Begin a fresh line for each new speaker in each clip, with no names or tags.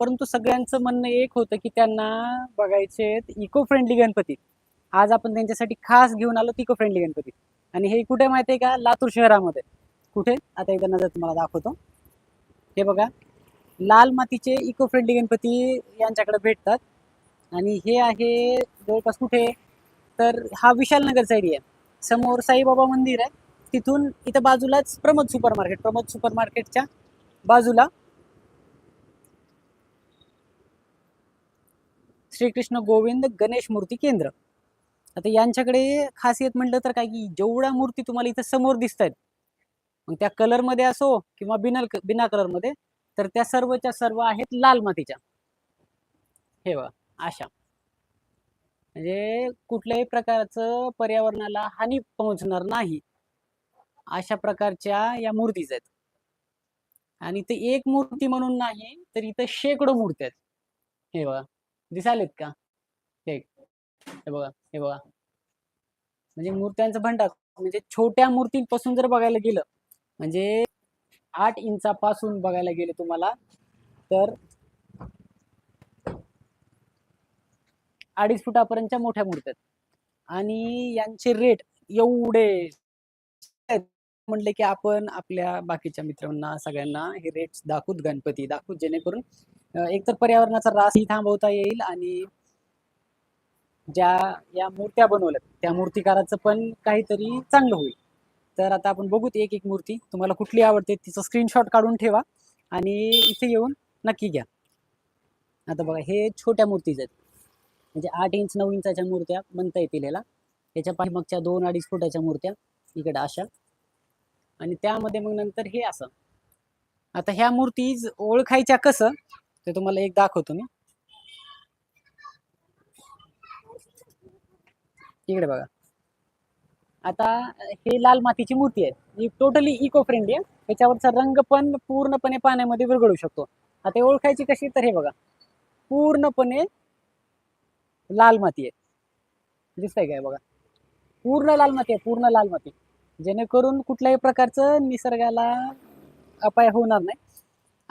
परंतु सगळ्यांचं म्हणणं एक होतं की त्यांना बघायचे इको फ्रेंडली गणपती. आज आपण त्यांच्यासाठी खास घेऊन आलो इको फ्रेंडली गणपती. आणि हे कुठे माहिती आहे का? लातूर शहरामध्ये. कुठे? आता एकदा नजर तुम्हाला दाखवतो. हे बघा लाल मातीचे इको फ्रेंडली गणपती यांच्याकडे भेटतात. आणि हे आहे जवळपास कुठे? तर हा विशालनगरचा एरिया समोर साईबाबा मंदिर आहे. तिथून इथं बाजूलाच Pramod super market Pramod super मार्केटच्या बाजूला श्रीकृष्ण गोविंद गणेश मूर्ती केंद्र. आता यांच्याकडे खासियत म्हटलं तर काय की जेवढ्या मूर्ती तुम्हाला इथं समोर दिसत आहेत मग त्या कलरमध्ये असो किंवा बिना बिना कलरमध्ये तर त्या सर्वच्या सर्व आहेत लाल मातीच्या. हे बघा अशा. म्हणजे कुठल्याही प्रकारचं पर्यावरणाला हानी पोहोचणार नाही. अशा प्रकारच्या या मूर्तीच आहेत. आणि ते एक मूर्ती म्हणून नाही तर इथं शेकडो मूर्ती आहेत. हे बघा. दिसालेत का? हे बघा हे बघा. म्हणजे मूर्त्यांचं भंडार म्हणजे छोट्या मूर्तींपासून जर बघायला गेलं म्हणजे आठ इंचापासून बघायला गेलं तुम्हाला तर अडीच फुटापर्यंतच्या मोठ्या मूर्त्या आणि यांचे रेट एवढे म्हणले की आपण आपल्या बाकीच्या मित्रांना सगळ्यांना हे रेट्स दाखवूत गणपती दाखवूत जेणेकरून एकतर पर्यावरणाचा रासही थांबवता येईल आणि ज्या या मूर्त्या बनवल्यात त्या मूर्तिकाराचं पण काहीतरी चांगलं होईल. तर आता आपण बघूत एक एक मूर्ती. तुम्हाला कुठली आवडते तिचं स्क्रीनशॉट काढून ठेवा आणि इथे येऊन नक्की घ्या. आता बघा हे छोट्या मूर्तीज आहेत. म्हणजे आठ इंच नऊ इंचाच्या मूर्त्या म्हणता येतील याला. याच्या पाठीमागच्या दोन अडीच फुटाच्या मूर्त्या. इकडे अशा. आणि त्यामध्ये मग नंतर हे असं. आता ह्या मूर्ती ओळखायच्या कसं ते तुम्हाला एक दाखवतो मी. इकडे बघा. आता हे लाल मातीची मूर्ती आहे. ही टोटली इको फ्रेंडली आहे. त्याच्यावरचा रंग पण पूर्णपणे पाण्यामध्ये विरघळू शकतो. आता ओळखायची कशी तर हे बघा. पूर्णपणे लाल माती आहे. दिसतंय काय बघा? पूर्ण लाल माती आहे. पूर्ण लाल माती. जेणेकरून कुठल्याही प्रकारचं निसर्गाला अपाय होणार नाही.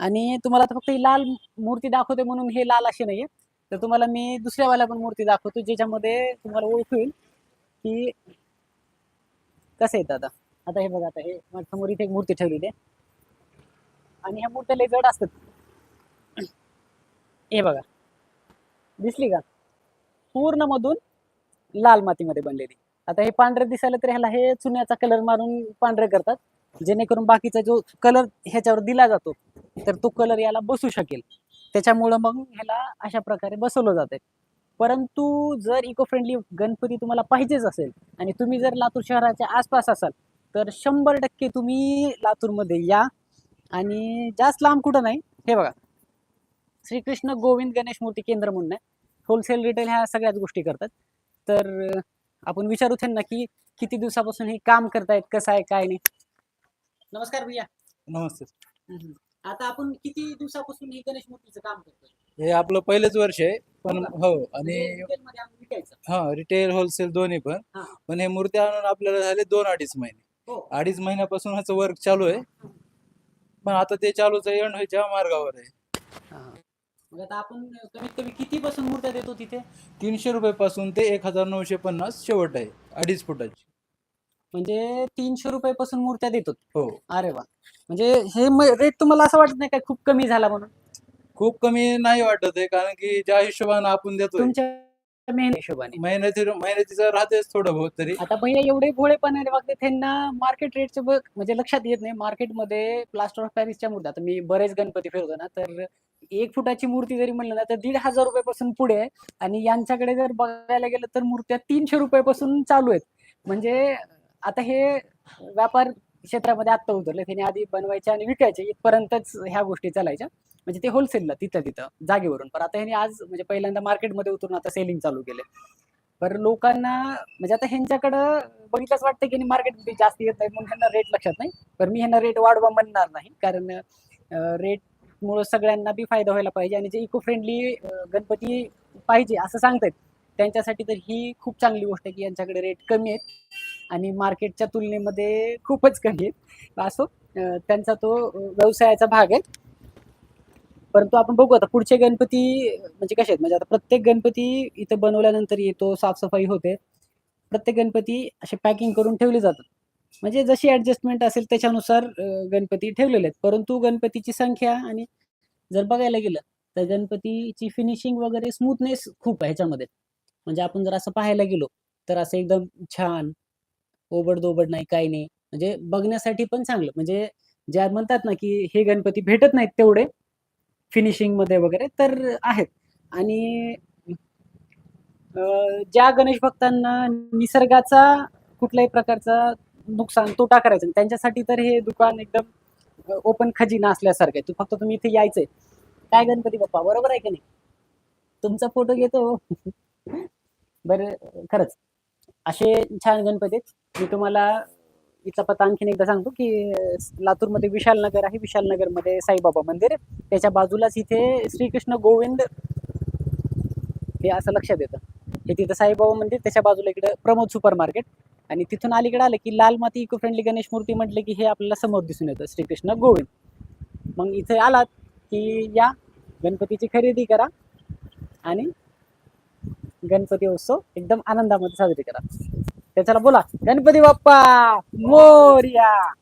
आणि तुम्हाला फक्त ही लाल मूर्ती दाखवते म्हणून हे लाल अशी नाहीये. तर तुम्हाला मी दुसऱ्यावाल्या पण मूर्ती दाखवतो ज्याच्यामध्ये तुम्हाला ओळख होईल की कसं येतं आता. आता हे बघा आता हे माझ्यासमोर इथे एक मूर्ती ठेवलेली आहे. आणि ह्या मूर्त्या लय जड असतात. हे बघा. दिसली का? पूर्ण मधून लाल मातीमध्ये बनलेली. आता हे पांढरे दिसायला तर ह्याला हे चुन्याचा कलर मारून पांढरे करतात. जेणेकरून बाकीचा जो कलर ह्याच्यावर दिला जातो तर तो कलर याला बसू शकेल. त्याच्यामुळं मग ह्याला अशा प्रकारे बसवलं जाते परंतु जर इको फ्रेंडली गणपती तुम्हाला पाहिजेच असेल आणि तुम्ही जर लातूर शहराच्या आसपास असाल तर शंभर टक्के तुम्ही लातूरमध्ये या. आणि जास्त लांब कुठं नाही. हे बघा. श्रीकृष्ण गोविंद गणेश मूर्ती केंद्र म्हणून आहे. होलसेल रिटेल ह्या सगळ्याच गोष्टी करतात. तर आपण विचारू त्यांना की किती दिवसापासून हे काम करतायत कसं आहे काय नाही. नमस्कार भैया.
नमस्ते.
आता आपण किती दिवसापासून ही गणेश मूर्तीचं काम करतोय?
हे आपलं पहिलंच वर्ष आहे पण
हो म्हणजे
आणि
विकायचं.
हा रिटेल होलसेल दोन्ही पण.
हा.
पण हे मूर्ती आणून आपल्याला झाले दोन अडीच महिने.
हो.
अडीच महिन्यापासून ह्याचं वर्क चालू आहे. पण आता ते चालूच एंड व्हायच्या मार्गावर आहे.
हा. मग आता आपण कमीत कमी किती पासून मूर्त्या देतो तिथे?
तीनशे रुपये पासून ते एक हजार नऊशे पन्नास शेवट आहे अडीच फुटाची.
म्हणजे तीनशे रुपये पासून मूर्त्या देतो.
हो.
अरे वा. म्हणजे हे रेट तुम्हाला असं वाटत नाही काय खूप कमी झाला म्हणून?
खूप कमी नाही वाटत आहे कारण की ज्या हिशोबाने आपण देतो
तुमच्या मेहनत हिशोबाने.
मेहनती मेहनतीचं राहतेच थोडं बहुत तरी.
आता भैया एवढे भोळेपणाने वागते त्यांना मार्केट रेटचे म्हणजे लक्षात येत नाही. मार्केटमध्ये प्लास्टर ऑफ पॅरिसच्या मूर्त्या आता मी बरेच गणपती फिरतो ना तर एक फुटाची मूर्ती जरी म्हणलं ना तर दीड हजार रुपयापासून पुढे आहे. आणि यांच्याकडे जर बघायला गेलं तर मूर्त्या तीनशे रुपयापासून चालू आहेत. म्हणजे आता हे व्यापार क्षेत्रामध्ये आत्ता उतरले त्याने आधी बनवायचे आणि विकायचे. इथपर्यंतच ह्या गोष्टी चालायच्या. म्हणजे ते होलसेलला तिथं तिथं जागेवरून. पण आता ह्याने आज म्हणजे पहिल्यांदा मार्केटमध्ये उतरून आता सेलिंग चालू केले तर लोकांना म्हणजे आता ह्यांच्याकडं बघितलंच वाटतं की मार्केटमध्ये जास्त येत नाही म्हणून ह्यांना रेट लक्षात नाही. पण मी ह्यांना रेट वाढवा म्हणणार नाही. कारण रेट मुळे सगळ्यांना बी फायदा व्हायला पाहिजे आणि जे इको फ्रेंडली गणपती पाहिजे असं सांगतायत त्यांच्यासाठी तर ही खूप चांगली गोष्ट आहे की यांच्याकडे रेट कमी आहेत आणि मार्केटच्या तुलनेमध्ये खूपच कमी आहेत. असो त्यांचा तो व्यवसायाचा भाग आहे. परंतु आपण बघू आता पुढचे गणपती म्हणजे कसे आहेत? म्हणजे आता प्रत्येक गणपती इथं बनवल्यानंतर येतो साफसफाई होते. प्रत्येक गणपती असे पॅकिंग करून ठेवले जातात. म्हणजे जशी ऍडजस्टमेंट असेल त्याच्यानुसार गणपती ठेवलेले आहेत परंतु गणपतीची संख्या आणि जर बघायला गेलं तर गणपतीची फिनिशिंग वगैरे स्मूथनेस खूप आहे ह्याच्यामध्ये म्हणजे आपण जर असं पाहायला गेलो तर असं एकदम छान ओबड-दोबड नाही, काही नाही. म्हणजे बघण्यासाठी पण चांगलं. म्हणजे ज्या म्हणतात ना, की हे गणपती भेटत नाहीत तेवढे फिनिशिंगमध्ये वगैरे तर आहेत. आणि ज्या गणेश भक्तांना निसर्गाचा कुठल्याही प्रकारचा नुकसान, तोटा करायचा त्यांच्यासाठी तर हे दुकान एकदम ओपन खजिना असल्यासारखं आहे. फक्त तुम्ही इथे यायचंय. काय गणपती बाप्पा, बरोबर आहे की नाही? तुमचा फोटो घेतो. बरं खरंच असे छान गणपती आहेत. मी तुम्हाला इथला पत्ता आणखीन एकदा सांगतो, की लातूरमध्ये विशालनगर आहे. विशालनगरमध्ये साईबाबा मंदिर त्याच्या बाजूलाच इथे श्रीकृष्ण गोविंद हे असं लक्षात येतं. हे तिथं साईबाबा मंदिर, त्याच्या बाजूला इकडं प्रमोद सुपर मार्केट आणि तिथून अलीकडे आलं, की लाल माती इको फ्रेंडली गणेश मूर्ती म्हटलं, की हे आपल्याला समोर दिसून येतं श्रीकृष्ण गोविंद. मग इथे आलात, की या गणपतीची खरेदी करा आणि गणपती उत्सव एकदम आनंदामध्ये साजरी करा. त्याच्याला बोला, गणपती बाप्पा मोर्या